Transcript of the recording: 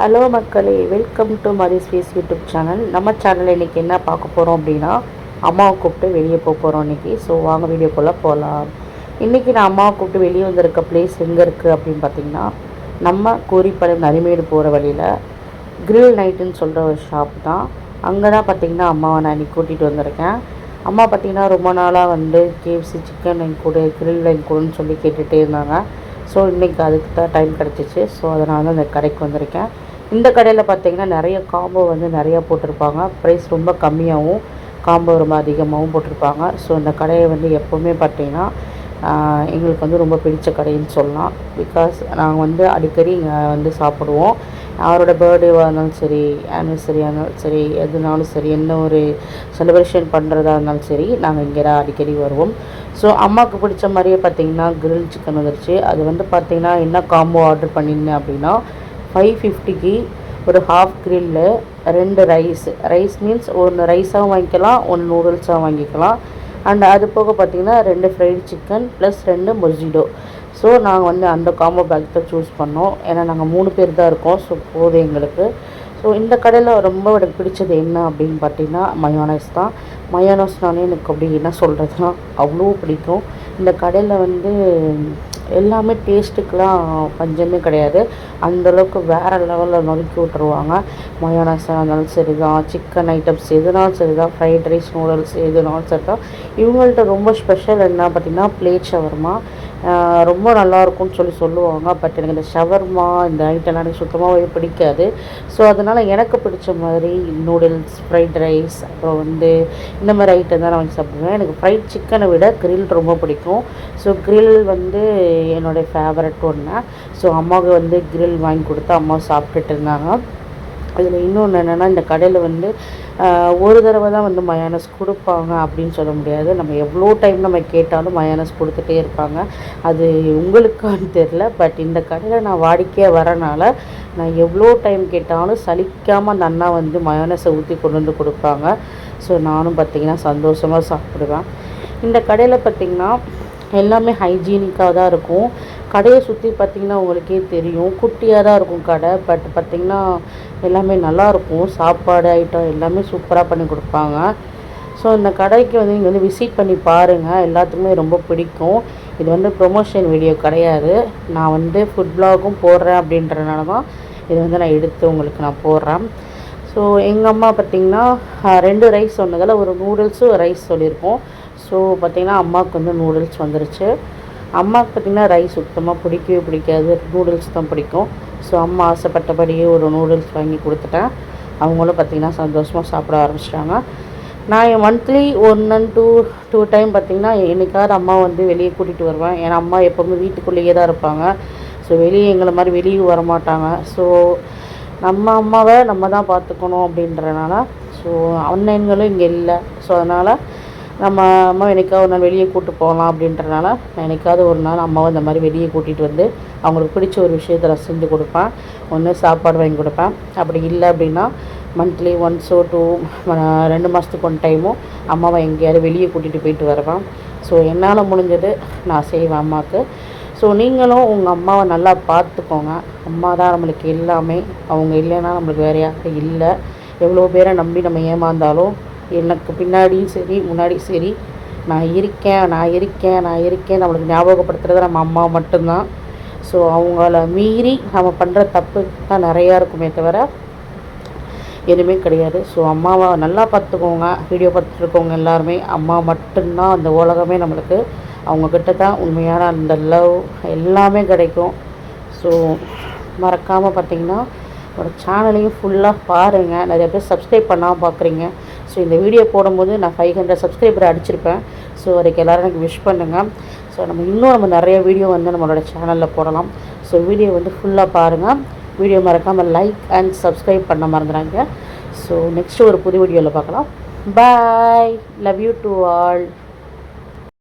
Hello மக்களே welcome to Mathi space YouTube channel. நம்ம சேனலில் இன்றைக்கி என்ன பார்க்க போகிறோம் அப்படின்னா அம்மாவை கூப்பிட்டு வெளியே போக போகிறோம் இன்றைக்கி ஸோ வாங்க வீடியோக்குள்ளே போகலாம் இன்றைக்கி நான் அம்மாவை கூப்பிட்டு வெளியே வந்திருக்க பிளேஸ் எங்கே இருக்குது அப்படின்னு பார்த்தீங்கன்னா நம்ம கோரிப்பாளையம் நரிமேடு போகிற வழியில் கிரில் நைட்டுன்னு சொல்கிற ஒரு ஷாப் தான். அங்கே தான் பார்த்திங்கன்னா அம்மாவை நான் இன்றைக்கி கூட்டிகிட்டு வந்திருக்கேன். அம்மா பார்த்திங்கன்னா ரொம்ப நாளாக வந்து கேஎஃப்சி சிக்கன் என் கூட கிரில் என் கூடன்னு சொல்லி கேட்டுகிட்டே இருந்தாங்க. ஸோ இன்றைக்கி அதுக்கு தான் டைம் கிடச்சிச்சு. ஸோ அதனால் தான் அந்த கடைக்கு வந்திருக்கேன். இந்த கடையில் பார்த்தீங்கன்னா நிறைய காம்போ வந்து நிறையா போட்டிருப்பாங்க. ப்ரைஸ் ரொம்ப கம்மியாகவும் காம்போ ரொம்ப அதிகமாகவும் போட்டிருப்பாங்க. ஸோ இந்த கடையை வந்து எப்போவுமே பார்த்தீங்கன்னா எங்களுக்கு வந்து ரொம்ப பிடிச்ச கடைன்னு சொல்லலாம். பிகாஸ் நாங்கள் வந்து அடிக்கடி இங்கே வந்து சாப்பிடுவோம். யாரோட பர்த்டேவாக இருந்தாலும் சரி ஆனிவர்சரியாக இருந்தாலும் சரி எதுனாலும் சரி என்ன ஒரு செலிப்ரேஷன் பண்ணுறதா இருந்தாலும் சரி நாங்கள் இங்கே தான் அடிக்கடி வருவோம். ஸோ அம்மாவுக்கு பிடிச்ச மாதிரியே பார்த்தீங்கன்னா கிரில் சிக்கன் வந்துருச்சு. அது வந்து பார்த்திங்கன்னா என்ன காம்போ ஆர்டர் பண்ணியிருந்தேன் அப்படின்னா ஃபைவ் ஃபிஃப்டிக்கு ஒரு ஹாஃப் கிரில்லு ரெண்டு ரைஸ் ரைஸ் மீன்ஸ் ஒன்று ரைஸாகவும் வாங்கிக்கலாம் ஒன்று நூடுல்ஸாகவும் வாங்கிக்கலாம். அண்ட் அது போக பார்த்தீங்கன்னா ரெண்டு ஃப்ரைடு சிக்கன் ப்ளஸ் ரெண்டு மொஜிடோ ஸோ நாங்கள் வந்து அந்த காம்போ பேக் தான் சூஸ் பண்ணோம். ஏன்னா நாங்கள் மூணு பேர் தான் இருக்கோம் ஸோ போதும் எங்களுக்கு. ஸோ இந்த கடையில் ரொம்ப எனக்கு பிடிச்சது என்ன அப்படின்னு பார்த்தீங்கன்னா மயோனைஸ் தான். மயோனைஸ்னாலே எனக்கு அப்படி என்ன சொல்கிறதுனா அவ்வளோ பிடிக்கும். இந்த கடையில் வந்து எல்லாமே டேஸ்ட்டுக்கெலாம் பஞ்சமே கிடையாது. அந்தளவுக்கு வேறு லெவலில் நொறுக்கி விட்ருவாங்க மயோனஸாக இருந்தாலும் சரி தான் சிக்கன் ஐட்டம்ஸ் எதுனாலும் சரி தான் ஃப்ரைட் ரைஸ் நூடுல்ஸ் எதுனாலும் சரி தான் இவங்கள்ட்ட ரொம்ப ஸ்பெஷல் என்ன பார்த்திங்கன்னா பிளேட் ஷவர்மா ரொம்ப நல்லா இருக்கும்னு சொல்லி சொல்லுவாங்க. பட் எனக்கு இந்த ஷவர்மா இந்த ஐட்டம்லாம் எனக்கு சுத்தமாகவே பிடிக்காது. ஸோ அதனால் எனக்கு பிடிச்ச மாதிரி நூடுல்ஸ் ஃப்ரைட் ரைஸ் அப்புறம் வந்து இந்த மாதிரி ஐட்டம் தான் நான் வாங்கி சாப்பிடுவேன். எனக்கு ஃப்ரைட் சிக்கனை விட கிரில் ரொம்ப பிடிக்கும். ஸோ கிரில் வந்து என்னுடைய ஃபேவரட் ஒன்று ஸோ அம்மாவுக்கு வந்து கிரில் வாங்கி கொடுத்து அம்மா சாப்பிட்டுட்டு இருந்தாங்க. அதில் இன்னொன்று என்னென்னா இந்த கடையில் வந்து ஒரு தடவை தான் வந்து மயானஸ் கொடுப்பாங்க அப்படின்னு சொல்ல முடியாது. நம்ம எவ்வளோ டைம் நம்ம கேட்டாலும் மயானஸ் கொடுத்துட்டே இருப்பாங்க. அது உங்களுக்கான்னு தெரில பட் இந்த கடையில் நான் வாடிக்கையாக வரனால நான் எவ்வளோ டைம் கேட்டாலும் சலிக்காமல் அந்த அண்ணா வந்து மயானஸை ஊற்றி கொண்டு வந்து கொடுப்பாங்க. ஸோ நானும் பார்த்திங்கன்னா சந்தோஷமாக சாப்பிடுவேன். இந்த கடையில் பார்த்திங்கன்னா எல்லாமே ஹைஜீனிக்காக தான் இருக்கும். கடையை சுற்றி பார்த்திங்கன்னா உங்களுக்கே தெரியும். குட்டியாக தான் இருக்கும் கடை. பட் பார்த்திங்கன்னா எல்லாமே நல்லாயிருக்கும் சாப்பாடு ஐட்டம் எல்லாமே சூப்பராக பண்ணி கொடுப்பாங்க. ஸோ இந்த கடைக்கு வந்து நீங்கள் வந்து விசிட் பண்ணி பாருங்கள் எல்லாத்துக்குமே ரொம்ப பிடிக்கும். இது வந்து ப்ரொமோஷன் வீடியோ கிடையாது. நான் வந்து ஃபுட் ப்ளாகும் போடுறேன் அப்படின்றனால தான் இது வந்து நான் எடுத்து உங்களுக்கு நான் போடுறேன். ஸோ எங்கள் அம்மா பார்த்திங்கன்னா ரெண்டு ரைஸ் சொன்னதில் ஒரு நூடுல்ஸும் ரைஸ் சொல்லியிருக்கோம். ஸோ பார்த்திங்கன்னா அம்மாவுக்கு வந்து நூடுல்ஸ் வந்துருச்சு. அம்மாவுக்கு பார்த்திங்கன்னா ரைஸ் சுத்தமாக பிடிக்கவே பிடிக்காது. நூடுல்ஸ் தான் பிடிக்கும். ஸோ அம்மா ஆசைப்பட்டபடியே ஒரு நூடுல்ஸ் வாங்கி கொடுத்துட்டேன். அவங்களும் பார்த்திங்கன்னா சந்தோஷமாக சாப்பிட ஆரம்பிச்சிட்டாங்க. நான் என் monthly one and two two time பார்த்திங்கன்னா என்னைக்காவது அம்மா வந்து வெளியே கூட்டிகிட்டு வருவேன். ஏன்னா அம்மா எப்போவுமே வீட்டுக்குள்ளேயே தான் இருப்பாங்க. ஸோ வெளியே எங்களை மாதிரி வெளியே வர மாட்டாங்க ஸோ நம்ம அம்மாவை நம்ம தான் பார்த்துக்கணும் அப்படின்றனால ஸோ அண்ணன்களும் இங்கே இல்லை. ஸோ அதனால் நம்ம அம்மா என்னைக்காவது ஒரு நாள் வெளியே கூட்டு போகலாம் அப்படின்றனால நான் என்னைக்காவது ஒரு நாள் அம்மாவை இந்த மாதிரி வெளியே கூட்டிகிட்டு வந்து அவங்களுக்கு பிடிச்ச ஒரு விஷயத்தை நான் செஞ்சு கொடுப்பேன். ஒன்று சாப்பாடு வாங்கி கொடுப்பேன். அப்படி இல்லை அப்படின்னா மந்த்லி ஒன்ஸோ டூ ரெண்டு மாதத்துக்கு ஒன் டைமும் அம்மாவை எங்கேயாவது வெளியே கூட்டிகிட்டு போயிட்டு வருவேன். ஸோ என்னால் முடிஞ்சது நான் செய்வேன் அம்மாவுக்கு ஸோ நீங்களும் உங்கள் அம்மாவை நல்லா பார்த்துக்கோங்க. அம்மா தான் நம்மளுக்கு எல்லாமே. அவங்க இல்லைன்னா நம்மளுக்கு வேறு யாரும் இல்லை. எவ்வளோ பேரை நம்பி நம்ம ஏமாந்தாலும் எனக்கு பின்னாடியும் சரி முன்னாடியும் சரி. நான் இருக்கேன் நான் இருக்கேன் நான் இருக்கேன் நம்மளுக்கு ஞாபகப்படுத்துறது நம்ம அம்மா மட்டும்தான். ஸோ அவங்கள மீறி நம்ம பண்ணுற தப்பு தான் நிறையா இருக்குமே தவிர எதுவுமே கிடையாது. ஸோ அம்மாவை நல்லா பார்த்துக்கோங்க வீடியோ பார்த்துட்ருக்கவங்க எல்லாருமே. அம்மா மட்டும்தான் அந்த உலகமே நம்மளுக்கு. அவங்கக்கிட்ட தான் உண்மையான அந்த லவ் எல்லாமே கிடைக்கும். ஸோ மறக்காமல் பார்த்தீங்கன்னா ஒரு சேனலையும் ஃபுல்லாக பாருங்கள் நிறைய பேர் சப்ஸ்கிரைப் பண்ணாமல் பார்க்குறீங்க. ஸோ இந்த வீடியோ போடும்போது நான் ஃபைவ் ஹண்ட்ரட் சப்ஸ்கிரைபர் அடிச்சிருப்பேன். ஸோ அதுக்கு எல்லோரும் எனக்கு விஷ் பண்ணுங்கள் ஸோ நம்ம இன்னும் நம்ம நிறைய வீடியோ வந்து நம்மளோட சேனலில் போடலாம். ஸோ வீடியோ வந்து ஃபுல்லாக பாருங்கள் வீடியோ மறக்காமல் லைக் அண்ட் சப்ஸ்கிரைப் பண்ண மறந்துடாங்க ஸோ நெக்ஸ்ட்டு ஒரு புது வீடியோவில் பார்க்கலாம். Bye love you to all